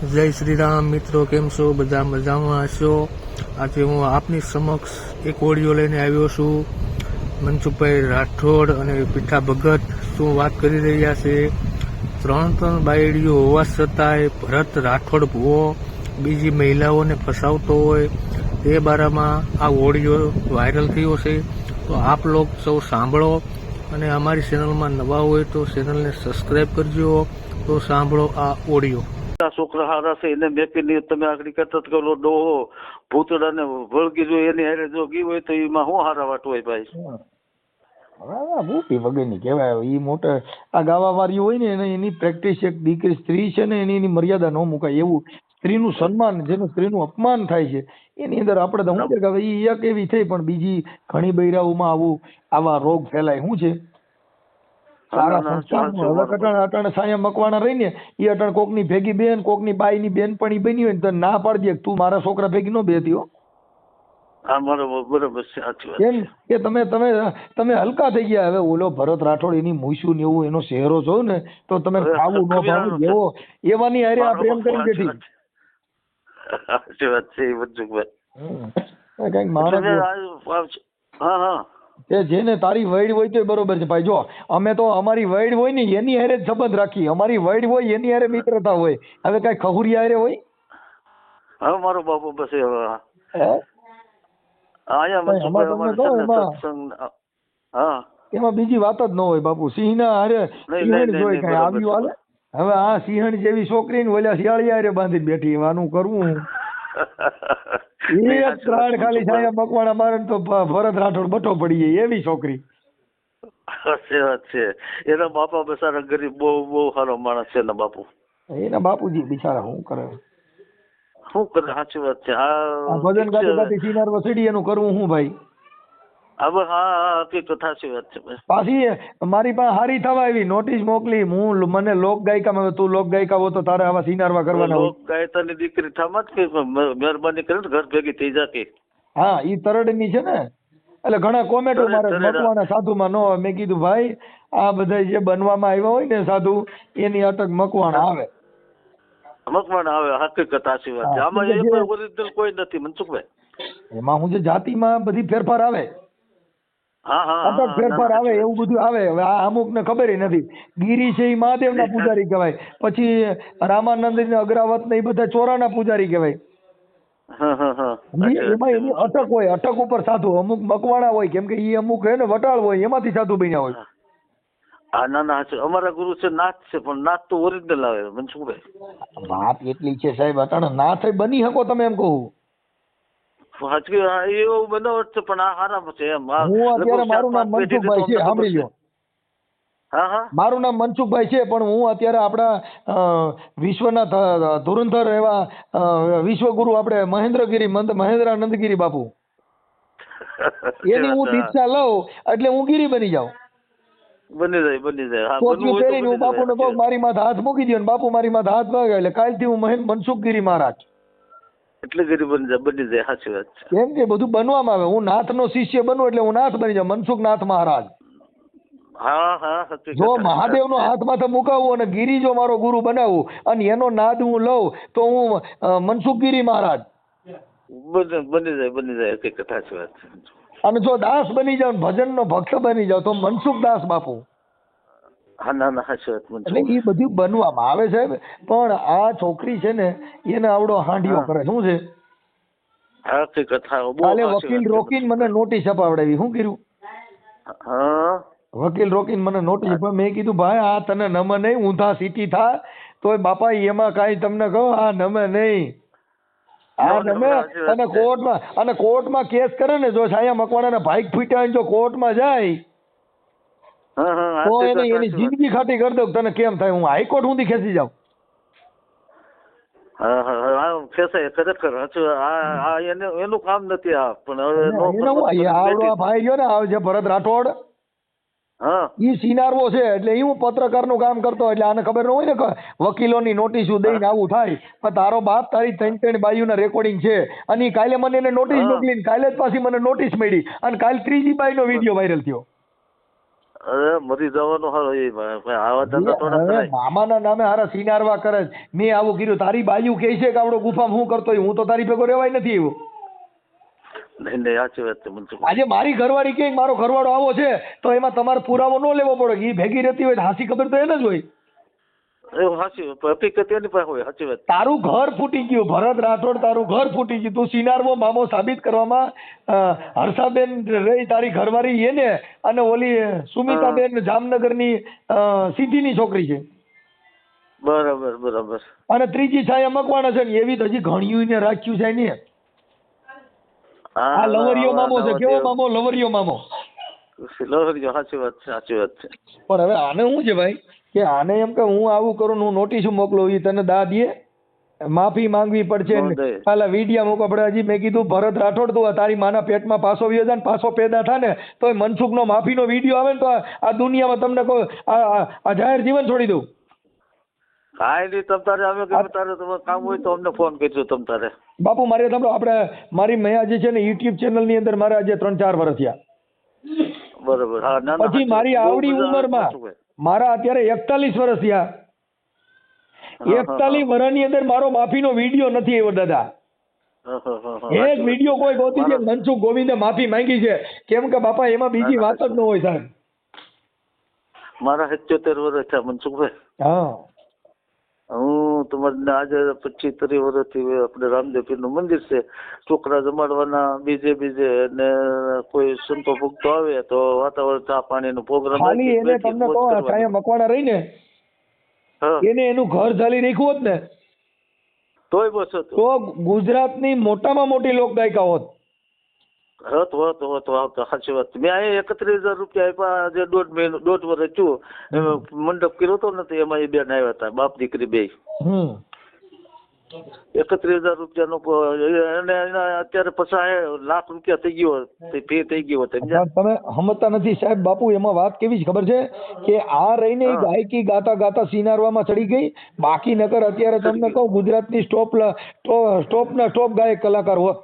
જય શ્રી રામ મિત્રો, કેમ છો? બધા મજામાં હશો? આજે હું આપની સમક્ષ એક ઓડિયો લઈને આવ્યો છું. મનસુખભાઈ રાઠોડ અને પીઠા ભગત શું વાત કરી રહ્યા છે? ત્રણ ત્રણ બાયડીઓ હોવા છતાંય ભરત રાઠોડ ભુવો બીજી મહિલાઓને ફસાવતો હોય તે બારામાં આ ઓડિયો વાયરલ થયો છે. તો આપ લોક સૌ સાંભળો અને અમારી ચેનલમાં નવા હોય તો ચેનલને સબસ્ક્રાઈબ કરજો. તો સાંભળો આ ઓડિયો. આ છોકરા હારા છે, એને મેકીને તમે આગળ કહેતા કરો, ડોહો, ભૂતડાને વળગી જો એની હારે જો ગી હોય તો એમાં શું હારા વાટ હોય ભાઈ? મોટી વગરની કહેવાય. એ મોટા આ ગાવા વાળી હોય ને, એને એની પ્રેક્ટિસ એક દીકરી સ્ત્રી છે ને, એની એની મર્યાદા ન મુકાય. એવું સ્ત્રીનું સન્માન, જેનું સ્ત્રીનું અપમાન થાય છે, એની અંદર આપણે તો શું કે ઈ એક એવી થઈ પણ બીજી ઘણી બૈરાઓમાં આવું આવા રોગ ફેલાય. શું છે? સારા ના, ના, સંસ્કારનું સાચું હવે અટાણે અટાણે સાયા મકવાણા રહીને ઈ અટાણે કોકની ભેગી બેન કોકની બાઈની બેનપણી બની હોય ને તો ના પાડી દે તું મારા છોકરા ભેગી ન બેતી હો. હા બરોબર બરોબર છે સાચી વાત કેમ કે તમે તમે તમે હલકા થઈ ગયા. હવે ઓલો ભરત રાઠોડ એની મૂછું ને એવું એનો ચહેરો છો ને તો તમે ખાવું ન ખાવું જેવો એવાની હારે આ પ્રેમ કરી બેઠી. વાત સાચી વાત છે મનસુખભાઈ હમ. માણસ હા હા. તે જેને તારી વૈડ હોય તો બરોબર છે. ભાઈ જો અમે તો અમારી વૈડ હોય ને એની હારે જ સંબંધ રાખી અમારી વૈડ હોય એની હારે મિત્રતા હોય. હવે કાંઈ ખહુરિયા હારે હોય? હવે મારો બાપુ બસ ને એમાં- બીજી વાત જ ન હોય બાપુ. સિંહના હારે નહીં, સિંહણ જોઈ કઈ આવ્યું હાલે? હવે આ સિંહણ જેવી છોકરી ને ઓલા શિયાળી હારે બાંધી બેઠી. એવાનું કરવું. એક ખાલી. છાયા મકવાણા મારે તો ભરત રાઠોડ બટો પડી જાય એવી છોકરી. સાચી વાત છે એના બાપા બસારા ગરીબ બહુ બહુ સારો માણસ છે એના બાપુ. એના બાપુજી બિચારા શું કરે? શું કરે? સાચી વાત છે. આ ભજન ગાતી. ગાતી સિનાર વસડી એનું કરવું હું ભાઈ? હવે હા હા હકીકત સાચી વાત છે પાછી મારી પાસે હારી થવા આવી નોટિસ મોકલી હું મને લોક ગાયિકામાં તું લોક ગાયિકા હો તો તારે આવા સિનારવા કરવાના લોક ગાયતાની દીકરી જ કે મહેરબાની કરીને ઘર ભેગી થઈ જા કે હા ઈ તરડની છે ને? એટલે ઘણા કોમેન્ટો મારે મકવાના મકવાણા સાધુમાં ન મેં કીધું ભાઈ આ બધા જે બનવામાં આવ્યા હોય ને સાધુ એની અટક મકવાણ આવે. મકવાણ આવે હકીકત સાચી વાત આમાં એ ઓરિજિનલ કોઈ નથી મનસુખભાઈ. એમાં હું જે જાતિમાં બધી ફેરફાર આવે હા, ફેરફાર આવે એવું બધું આવે. હવે આ અમુક ને ખબર નથી. ગિરી છે એ મહાદેવના પૂજારી કહેવાય. પછી રામાનંદ ને અગ્રાવત ને એ બધા ચોરાના પૂજારી કહેવાય. એમાં એની અટક હોય અટક ઉપર સાધુ. અમુક મકવાણા હોય કેમ કે એ અમુક હે ને વટાળ હોય એમાંથી સાધુ બન્યા હોય. હા. ના ના છે. અમારા ગુરુ છે નાથ છે પણ નાથ તો ઓરિજિનલ આવે મનસુખભાઈ વાત એટલી છે સાહેબ અટાણે ના થઈ બની શકો તમે એમ કહું. સાચી એવું બનાવટ છે પણ આ હારા છે એમ. હું અત્યારે મારું નામ મનસુખભાઈ છે સાંભળી લ્યો છે. હા હા. મારું નામ મનસુખભાઈ છે પણ હું અત્યારે આપણા વિશ્વના ધુરંધર એવા વિશ્વગુરુ આપણે મહેન્દ્રગીરી મંદ મહેન્દ્રાનંદગીરી બાપુ. એની હું દીક્ષા લઉં એટલે હું ગીરી બની જાઉં. બની જાય બની જાય. હા બાપુને કહું મારી માથે હાથ મૂકી દો બાપુ મારી માથે હાથ એટલે કાલથી હું મહેન મનસુખગીરી મહારાજ. એટલે ગરીબન બની જાય સાચી વાત છે. કેમ કે બધું બનવામાં આવે. હું નાથનો શિષ્ય બનું એટલે હું નાથ બની જાઉં. મનસુખ નાથ મહારાજ. હા હા જો મહાદેવનો હાથ માથે મુકાવું અને ગિરી જો મારો ગુરુ બનાવું અને એનો નાદ હું લઉં તો હું મનસુખ ગિરી મહારાજ. બની જાય બની જાય હકીકત સાચી વાત. છે અને જો દાસ બની જાવ ભજન ભજનનો ભક્ત બની જાવ તો મનસુખ દાસ બાપુ. હા ના ના સાચી એટલે એ બધું બનવામાં આવે સાહેબ. પણ આ છોકરી છે ને એને આવડો હાંડિયો કરે. શું છે? કાલે વકીલ રોકીને મને નોટિસ અપાવડાવી. શું કર્યું? વકીલ રોકીને મને નોટિસ પણ મેં કીધું ભાઈ આ તને નમે નહીં ઊંધા સીટી થા. તોય બાપા એમાં કાંઈ તમને કહો આ નમે નહીં. આ નમે અને. કોર્ટમાં અને કોર્ટમાં કેસ કરે ને જો છાયા મકવાણાના ભાઈક ફૂટ્યા ને જો કોર્ટમાં જાય તો એને એની જિંદગી ખાટી કરી દઉં તને કેમ થાય? હું હાઈકોર્ટ સુધી ખેંચી જાઉં. હા હા હા ખરેખર આ આ એનું કામ નથી આ પણ હવે નો આ ભાઈ ગયો ને આ જે ભરત રાઠોડ. હા. ઈ સિનારવો છે એટલે હું પત્રકારનું કામ કરતો એટલે આને ખબર ન હોય ને કે વકીલોની નોટિસો દઈને આવું થાય. પણ તારો બાપ તારી ત્રણ ત્રણ બાઈઓના રેકોર્ડિંગ છે. અને કાલે મને એને નોટિસ મોકલી કાલે જ પાછી મને નોટિસ મળી. અને કાલે ત્રીજી બાઈનો વીડિયો વાયરલ થયો. અરે મરી જવાનો હારો એ આવા ધંધા થોડા કરાય. મામાના નામે હારા સિનારવા કરે. મેં આવું કર્યું તારી બાયુ કહે છે કે આવડો ગુફામાં હું કરતો હું તો તારી ભેગો રહેવાય નથી એવું. નહીં નહીં સાચી વાત છે મનસુખ આજે મારી ઘરવાળી કે મારો ઘરવાળો આવો છે તો એમાં તમારે પુરાવો ન લેવો પડે એ ભેગી રહેતી હોય હાસી ખબર તો એને જ હોય. તારું ઘર ફૂટી ગયું ભરત રાઠોડ તારું ઘર ફૂટી ગયું તું સિનારવો મામો સાબિત કરવામાં હર્ષાબેન રહી તારી ઘરવાળી એને અને ઓલી સુમિતાબેન જામનગરની સીધીની છોકરી છે. બરાબર બરાબર. અને ત્રીજી છાયા મકવાણા છે ને એવી તો હજી ઘણીયું રાખ્યું છે ને. આ લવરિયો મામો છે કેવો મામો? લવરિયો મામો. લવરિયો સાચી વાત છે સાચી વાત છે. પણ હવે આને શું છે ભાઈ? કે આને એમ કે હું આવું કરું હું નોટિસ મોકલું એ તને દા દે. માફી માંગવી પડશે નોંધે. વિડિયા મૂકો પડે હજી મેં કીધું ભરત રાઠોડ તું તારી માના પેટમાં પાછો વ્યો જાય ને પાછો પેદા થાય ને તો એ મનસુખનો માફીનો વીડિયો આવે ને તો આ દુનિયામાં તમને કોઈ આ જાહેર જીવન છોડી દઉં. કાંઈ નહીં તમ તારે અમે ગમે તારે તમારે કામ હોય તો અમને ફોન કરજો તમ તારે. બાપુ મારે તમને આપણે મારી મેં આજે છે ને યુટ્યુબ ચેનલની અંદર મારે આજે ત્રણ ચાર વર્ષ થયા. બરોબર હા ના ના પછી મારી આવડી ઉંમરમાં મારા અત્યારે એકતાલીસ વર્ષ થયા. એકતાલીસ વર્ષની અંદર મારો માફીનો વીડિયો નથી એવો દાદા. હા, હા, હા, હા, એ જ વીડિયો કોઈ ગોતી છે મનસુખ ગોવિંદે માફી માંગી છે. કેમ કે બાપા એમાં બીજી ના, ના, વાત જ ન હોય સાહેબ. મારા સિત્યોતેર વર્ષ છે મનસુખભાઈ હા. હું તમારે આજે પચીસ ત્રીસ વર્ષથી આપણે રામદેવ પીરનું મંદિર છે. છોકરા જમાડવાના બીજે બીજે અને કોઈ સંતો ભક્તો આવે તો વાતાવરણ ચા પાણીનો પ્રોગ્રામ ખાલી એને તમને કહો મકવાણા રહીને એને એનું ઘર ઝાલી નાખ્યું હોત ને તોય બસ તો ગુજરાતની મોટામાં મોટી લોકગાયિકા હોત. હત હોત હોત હોત સાચી વાત. મેં અહીંયા એકત્રીસ હજાર રૂપિયા આપ્યા જે દોઢ મહિનો દોઢ વર્ષ છું મંડપ કર્યો હતો ને તો એમાં એ બેન આવ્યા હતા બાપ દીકરી બે. હમ. એકત્રીસ હજાર રૂપિયાનો અને અત્યારે પચાસ લાખ રૂપિયા થઈ ગયો ફી થઈ ગયો તમે સમજતા નથી સાહેબ બાપુ એમાં વાત કેવી છે? ખબર છે કે આ રહીને ગાયકી ગાતા ગાતા સિનારવામાં ચડી ગઈ. બાકી નગર અત્યારે તમને કહું ગુજરાતની સ્ટોપ સ્ટોપ ના સ્ટોપ ગાયક કલાકાર હોત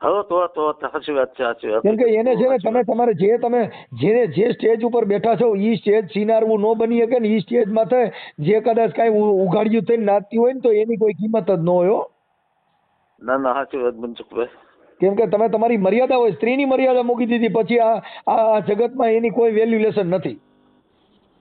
હવે તો તો સાચી વાત છે સાચી વાત. કેમ કે એને છે ને તમે તમારે જે તમે જેને જે સ્ટેજ ઉપર બેઠા છો એ સ્ટેજ સિનારવું ન બની શકે ને એ સ્ટેજ માથે જે કદાચ કાંઈ ઉઘાડિયું થઈને નાચતી હોય ને તો એની કોઈ કિંમત જ ન હોય ના ના સાચી વાત મનસુખભાઈ કેમ કે તમે તમારી મર્યાદા હોય સ્ત્રીની મર્યાદા મૂકી દીધી પછી આ આ આ જગતમાં એની કોઈ વેલ્યુલેશન નથી.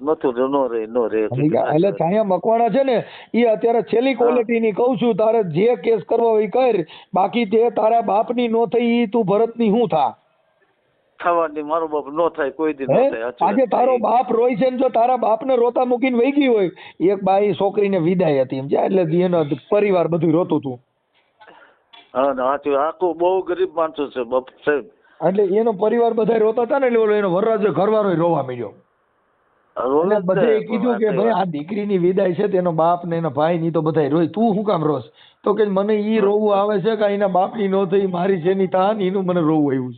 નતું નો રે નો રે એટલે છાયા મકવાણા છે ને એ અત્યારે છેલ્લી ક્વોલિટીની કહું છું તારે જે કેસ કરવો એ કર બાકી તે તારા બાપની નો થઈ ઈ તું ભરતની હું થા? થવાની મારો બાપ નો થાય કોઈ દી નો થાય આજે તારો બાપ રોય છે ને જો તારા બાપને રોતા મૂકીને વહી ગઈ હોય એક બાઈ છોકરીને વિદાય હતી સમજ્યા એટલે એનો પરિવાર બધું રોતું હતું હા ના સાચી. આખું બહુ ગરીબ માણસો છે બાપ સાહેબ. એટલે એનો પરિવાર બધા રોતા હતા ને એટલે એનો વરરાજો ઘરવાળો રોવા જ બધે છે, કીધું કે ભાઈ આ દીકરીની વિદાય છે તેનો બાપ ને એનો ભાઈ ની તો બધા રોય. તું શું કામ રોસ? તો કે મને ઈ રોવું આવે છે કે એના બાપની નો થઈ મારી છે ની તાન એનું મને રોવું આવ્યું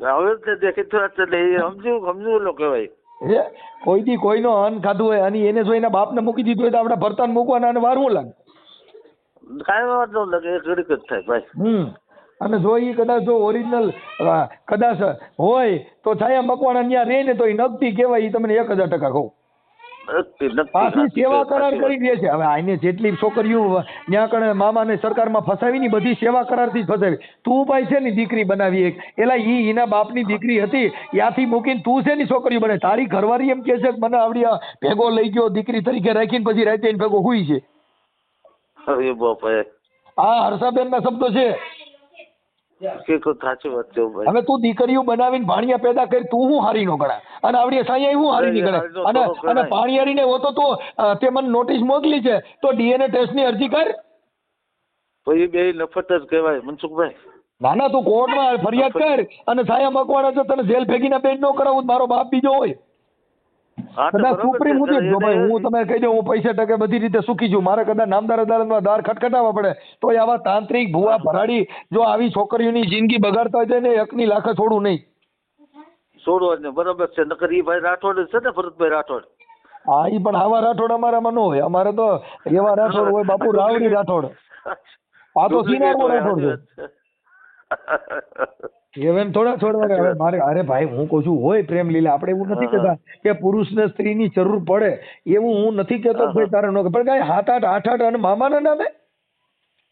હવે તે દેખી તો એટલે એ સમજ્યું લો કહેવાય. છે હે? કોઈ દી કોઈનો અન્ન ખાધું હોય અને એને જો એના બાપને મૂકી દીધું હોય તો આપણે ભરતાને મૂકવાના અને વારવું લાગે. કાંઈ વાત ન લાગે એ ઘડીક જ થાય ભાઈ. હમ. અને જો એ કદાચ જો ઓરિજિનલ કદાચ હોય તો છાયા મકવાણા ત્યાં રહે ને તો એ નગતી કહેવાય ઈ તમને એક હજાર ટકા કહું. નક્કી નક્કી પાછી સેવા કરાર કરી દે છે. હવે આને જેટલી છોકરીઓ ત્યાં કણે મામાને સરકારમાં ફસાવી ની બધી સેવા કરારથી જ ફસાવી. તું ભાઈ છે ને દીકરી બનાવી એક? એલા ઈ એના બાપની દીકરી હતી ત્યાંથી મૂકીને તું છે ની છોકરીઓ બને તારી ઘરવાળી એમ કે છે કે મને આવડી ભેગો લઈ ગયો દીકરી તરીકે રાખીને પછી રાતે ભેગો હુઈ છે. હા આ હર્ષાબેન ના શબ્દો છે. સાચી વાત છે હવે તું દીકરીઓ બનાવીને ભાણિયા પેદા કરી તું હું હારી નો ગણા અને આવડી સાયા હું હારી નીકળે? અને અને. ભાણિયારીને હોતો તો તું તે મને નોટિસ મોકલી છે તો ડીએનએ ટેસ્ટની અરજી કર. તો એ બે નફત જ કહેવાય મનસુખભાઈ. ના ના તું કોર્ટમાં ફરિયાદ કર અને સાયા મકવાણા જો તને જેલ ફેંકીને બેન નો કરાવું મારો બાપ બીજો હોય. હા કદાચ સુપ્રીમ છે, જો ભાઈ હું તમે કહી દઉં હું પૈસા ટકે બધી રીતે સુખી છું. મારે કદાચ નામદાર અદાલતમાં દાર ખટખટાવવા પડે. તો આવા તાંત્રિક ભુવા ભરાડી જો આવી છોકરીઓની જિંદગી બગાડતા હોય ને એકની લાખ છોડું નહીં. છોડો ને. બરાબર છે. નકર ઈ ભાઈ રાઠોડ છે ને ભરતભાઈ રાઠોડ? હા ઈ પણ આવા રાઠોડ અમારામાં ન હોય. અમારે તો એવા રાઠોડ હોય બાપુ રાવડી રાઠોડ. આ તો Duplicate રાઠોડ છે. એમ થોડા થોડા હવે મારે અરે ભાઈ હું કહું છું હોય પ્રેમ લીલા. આપણે એવું નથી. કહેતા કે પુરુષને સ્ત્રીની જરૂર પડે. એવું હું નથી કહેતો ભાઈ તારે નો પણ કાંઈ સાત આઠ આઠ આઠ અને મામાના નામે